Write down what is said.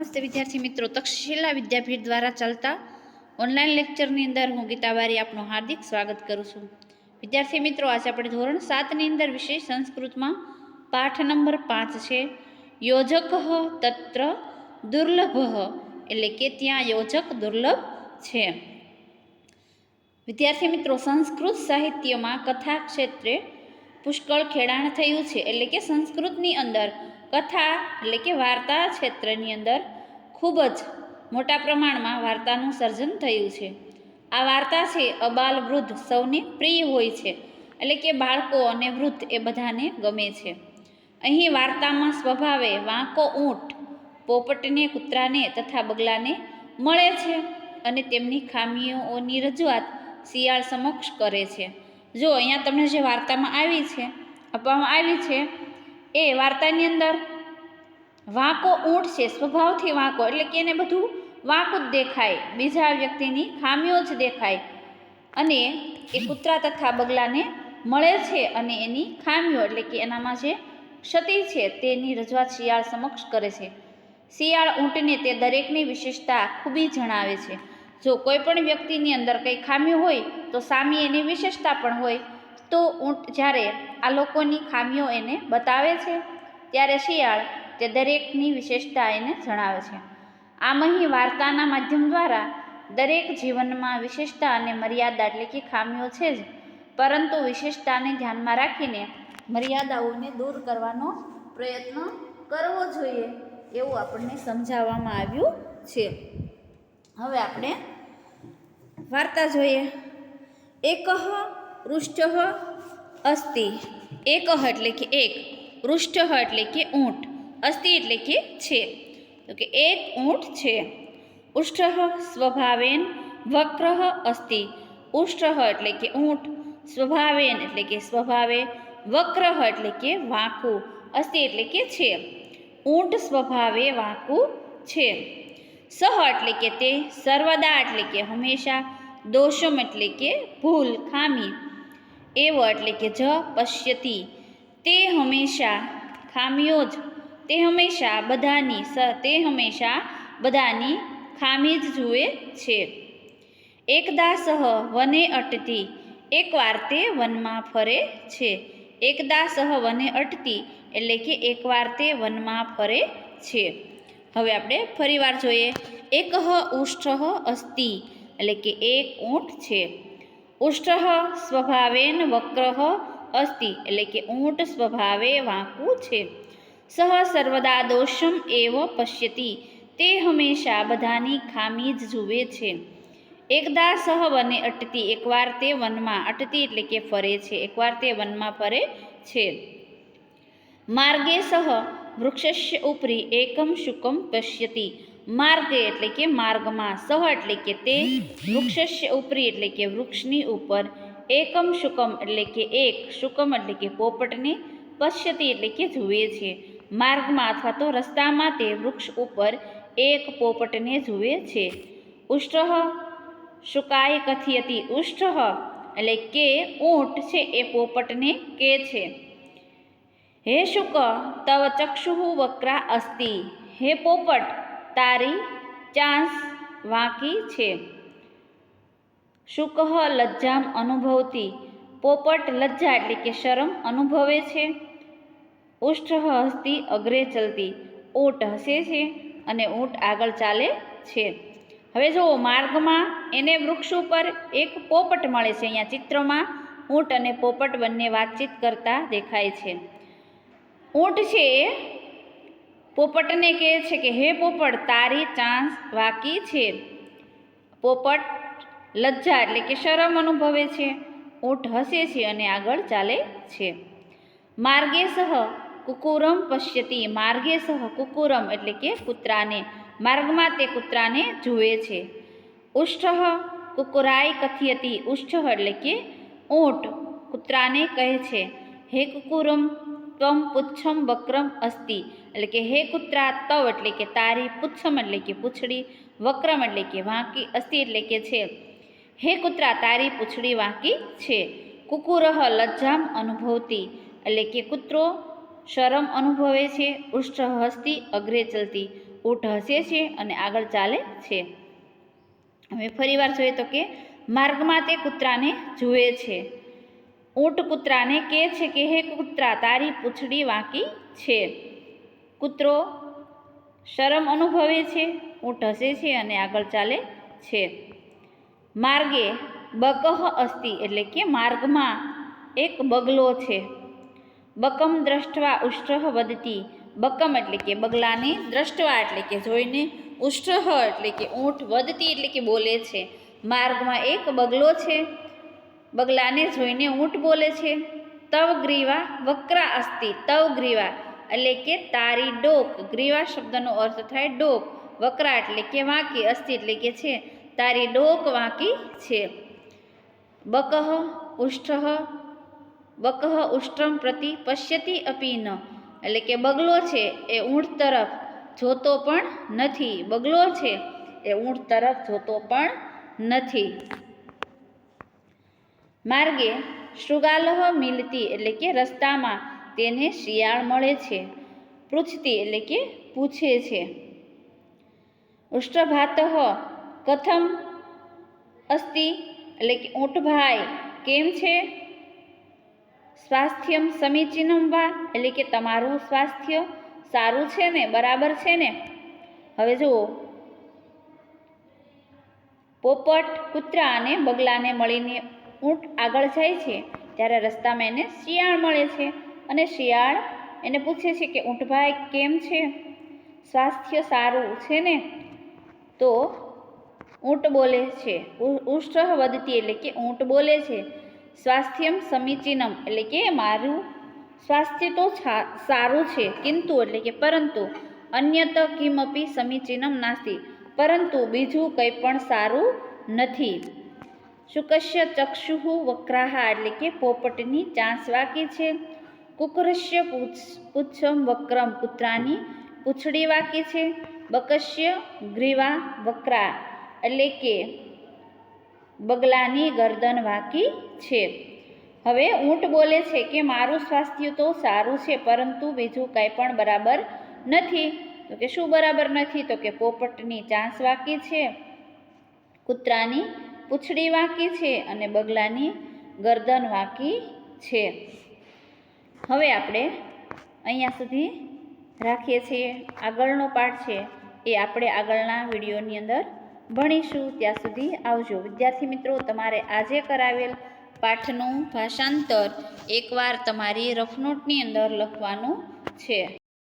નમસ્તે વિદ્યાર્થી મિત્રો. તક્ષશિલા વિદ્યાપીઠ દ્વારા ચાલતા ઓનલાઈન લેક્ચરની અંદર હું ગીતાબારી આપનું હાર્દિક સ્વાગત કરું છું. વિદ્યાર્થી મિત્રો, આજે આપણે ધોરણ સાતની અંદર વિષય સંસ્કૃતમાં પાઠ નંબર પાંચ છે. યોજક તત્ર દુર્લભ એટલે કે ત્યાં યોજક દુર્લભ છે. વિદ્યાર્થી મિત્રો, સંસ્કૃત સાહિત્યમાં કથા ક્ષેત્રે પુષ્કળ ખેડાણ થયું છે, એટલે કે સંસ્કૃતની અંદર, કથા, એટલે કે વાર્તા ક્ષેત્રની અંદર ખૂબ જ મોટા પ્રમાણમાં વાર્તાનું સર્જન થયું છે. આ વાર્તા છે, અબાલ વૃદ્ધ સૌને પ્રિય હોય છે, એટલે કે બાળકો અને વૃદ્ધ એ બધાને ગમે છે. અહીં વાર્તામાં સ્વભાવે વાંકો ઊંટ, પોપટને, કૂતરાને તથા બગલાને મળે છે અને તેમની ખામીઓની રજૂઆત શિયાળ સમક્ષ કરે છે. જો અહીંયા તમને જે વાર્તામાં આવી છે, આપવામાં આવી છે, એ વાર્તાની અંદર વાંકો ઊંટ છે, સ્વભાવથી વાંકો, એટલે કે એને બધું વાંકું જ દેખાય, બીજા વ્યક્તિની ખામીઓ જ દેખાય. અને એ કૂતરા તથા બગલાને મળે છે અને એની ખામીઓ, એટલે કે એનામાં જે ક્ષતિ છે, તેની રજૂઆત શિયાળ સમક્ષ કરે છે. શિયાળ ઊંટને તે દરેકની વિશેષતા ખૂબી જણાવે છે. જો કોઈ પણ વ્યક્તિની અંદર કંઈ ખામી હોય, તો સામી એની વિશેષતા પણ હોય. તો ઊંટ જ્યારે આ લોકોની ખામીઓ એને બતાવે છે, ત્યારે શિયાળ તે દરેકની વિશેષતા એને જણાવે છે. આમ અહીં વાર્તાના માધ્યમ દ્વારા દરેક જીવનમાં વિશેષતા અને મર્યાદા એટલે કે ખામીઓ છે જ. પરંતુ વિશેષતાને ધ્યાનમાં રાખીને મર્યાદાઓને દૂર કરવાનો પ્રયત્ન કરવો જોઈએ, એવું આપણને સમજાવવામાં આવ્યું છે. હવે આપણે વાર્તા જોઈએ. એક પૃષ્ઠ અસ્તિ. એક એટલે કે એક. પૃષ્ઠ એટલે કે ઊંટ. અસ્તિ એટલે કે છે. તો કે એક ઊંટ છે. ઉષ્ઠ સ્વભાવેન વક્ર અસ્તિ. ઉષ્ઠ એટલે કે ઊંટ. સ્વભાવેન એટલે કે સ્વભાવે. વક્ર એટલે કે વાંકું. અસ્તિ એટલે કે છે. ઊંટ સ્વભાવે વાંકું છે. સહ એટલે કે તે સર્વદા એટલે કે હંમેશા, દોષમ એટલે કે ભૂલ, ખામી. એવ એટલે કે જ પશ્યતી. તે હંમેશા ખામીઓ જ, તે હંમેશા બધાની સ, તે હંમેશા બધાની ખામી જ જુએ છે. એકદા સહ વને અટતી, એકવાર તે વનમાં ફરે છે. એકદા સહ વને અટતી એટલે કે એકવાર તે વનમાં ફરે છે. હવે આપણે ફરીવાર જોઈએ. એક ઉષ્ઠ અસ્તિ, એટલે કે એક ઊંટ છે. ઉષ્ઠ સ્વભાવેન વક્ર અસ્તિ, એટલે કે ઊંટ સ્વભાવે વાંકું છે. સહ સર્વદા દોષમ એવ પશ્યતી, તે હંમેશા બધાની ખામી જ જુએ છે. એકદા સહ વને અટતી, એકવાર તે વનમાં અટતી એટલે કે ફરે છે, એકવાર તે વનમાં ફરે છે. માર્ગે સહ વૃક્ષસ્ય ઉપરી એકમ શુકમ પશ્યતી. માર્ગે એટલે કે માર્ગમાં, સહ એટલે કે તે વૃક્ષસ્ય ઉપરી એટલે કે વૃક્ષની ઉપર. એકમ શુકમ એટલે કે એક, શુકમ એટલે કે પોપટને પશ્યતી એટલે કે જુએ છે. માર્ગમાં અથવા તો રસ્તામાં તે વૃક્ષ ઉપર એક પોપટને જુએ છે. ઉષ્ટ શુકાય કથિયતી. ઉષ્ટ એટલે કે ઊંટ છે એ પોપટને કે છે. હે શુક, તવ ચક્ષુ વક્રા અસ્તિ. હે પોપટ, તારી ચાંસ વાંકી છે. શુકઃ લજ્જામ અનુભવતી. પોપટ લજ્જા એટલે કે શરમ અનુભવે છે. ઉષ્ઠ હસ્તી અગ્રે ચલતી. ઊંટ હસે છે અને ઊંટ આગળ ચાલે છે. હવે જુઓ, માર્ગમાં એને વૃક્ષ ઉપર એક પોપટ મળે છે. અહીંયા ચિત્રમાં ઊંટ અને પોપટ બંને વાતચીત કરતા દેખાય છે. ઊંટ છે એ? પોપટને કહે છે કે, હે પોપટ, તારી ચાંસ વાકી છે. પોપટ લજ્જા એટલે કે શરમ અનુભવે છે. ઊંટ હસે છે અને આગળ ચાલે છે. માર્ગે સહ કુકુરમ પશ્યતી. માર્ગે સહ કુકુરમ એટલે કે કૂતરાને. માર્ગમાં તે કૂતરાને જુએ છે. ઉષ્ઠ કુકુરાય કથિયતી. ઉષ્ઠ એટલે કે ઊંટ કૂતરાને કહે છે. હે કુકુરમ ત્વમ પુચ્છમ વક્રમ અસ્તિ. એટલે કે હે કૂતરા, તવ એટલે કે તારી, પુચ્છમ એટલે કે પૂંછડી, વક્રમ એટલે કે વાંકી, અસ્તિ એટલે કે છે. હે કૂતરા, તારી, પૂંછડી, વાંકી, છે. કુકુરહ, લજ્જામ, અનુભવતી. એટલે કે કૂતરો શરમ અનુભવે છે, ઉષ્ઠ, હસ્તી અગ્રે ચલતી. ઊંટ હસે છે અને આગળ ચાલે છે. હવે ફરીવાર જોઈએ તો કે માર્ગમાં તે કૂતરાને જુએ છે. ઊંટ કૂતરાને કહે છે કે હે કૂતરા તારી પૂંછડી વાંકી છે કૂતરો શરમ અનુભવે છે ઊંટ હસે છે અને આગળ ચાલે છે। માર્ગે બકહ અસ્તિ, એટલે કે માર્ગમાં એક બગલો છે। બકમ દ્રષ્ટવા ઉષ્ટ્રહ વધતી બકમ એટલે કે બગલાને દ્રષ્ટવા, એટલે કે જોઈને ઉષ્ટ્રહ એટલે કે ઊંટ વધતી એટલે કે બોલે છે। માર્ગમાં એક બગલો છે બગલાને જોઈને ઊંટ બોલે છે, તવ ગ્રીવા વક્રા અસ્તિ, તવ ગ્રીવા. એટલે કે, તારી ડોક. ગ્રીવા શબ્દનો અર્થ થાય ડોક. વક્રા એટલે કે વાંકી અસ્થિ એટલે કે છે, તારી ડોક વાંકી છે. બકહ ઉષ્ઠ બકહ ઉષ્ટ્રમ પ્રતિ પશ્યતી અપી ન. એટલે કે, બગલો છે એ ઊંટ તરફ જોતો પણ નથી. બગલો છે એ ઊંટ તરફ જોતો પણ નથી. માર્ગે શૃગાલહ મિલતી એટલે કે રસ્તામાં તેને શિયાળ મળે છે પૃછતી એટલે કે પૂછે છે. ઉષ્ટ્રભાત કથમ અસ્તિ એટલે કે ઊંટભાઈ કેમ છે? સ્વાસ્થ્યમ સમીચીનમ વા એટલે કે તમારું સ્વાસ્થ્ય સારું છે ને, બરાબર છે ને? હવે જુઓ. પોપટ કૂતરા અને બગલાને મળીને ઊંટ આગળ જાય છે, ત્યારે રસ્તામાં એને શિયાળ મળે છે અને શિયાળ એને પૂછે છે કે, ઊંટભાઈ, કેમ છે? સ્વાસ્થ્ય સારું છે ને? તો ઊંટ બોલે છે ઉષ્ઠ વધતી એટલે કે ઊંટ બોલે છે, સ્વાસ્થ્યમ સમીચીનમ એટલે કે મારું સ્વાસ્થ્ય તો સારું છે, કિંતુ એટલે કે પરંતુ અન્યત કિમપી સમીચીનમ નાસ્તી, પરંતુ બીજું કંઈ પણ સારું નથી. શુકસ્ય ચક્ષુહુ વક્રાહા એટલે કે પોપટની ચાંસ વાકી છે. કુકરસ્ય પુચ્છમ વક્રમ કૂતરાની પૂંછડી વાકી છે. બકસ્ય ગ્રીવા વક્રા એટલે કે બગલાની ગરદન વાકી છે. હવે ઊંટ બોલે છે કે મારું સ્વાસ્થ્ય તો સારું છે, પરંતુ બીજું કાંઈ પણ બરાબર નથી. તો કે શું બરાબર નથી? તો કે પોપટની ચાંસ વાકી છે. કૂતરાની પૂંછડી વાંકી છે અને બગલાની ગરદન વાંકી છે. હવે આપણે અહીંયા સુધી રાખીએ છીએ. આગળનો પાઠ છે એ આપણે આગળના વિડીયોની અંદર ભણીશું. ત્યાં સુધી આવજો. વિદ્યાર્થી મિત્રો, તમારે આજે કરાવેલ પાઠનું ભાષાંતર એકવાર તમારી રફનોટની અંદર લખવાનું છે.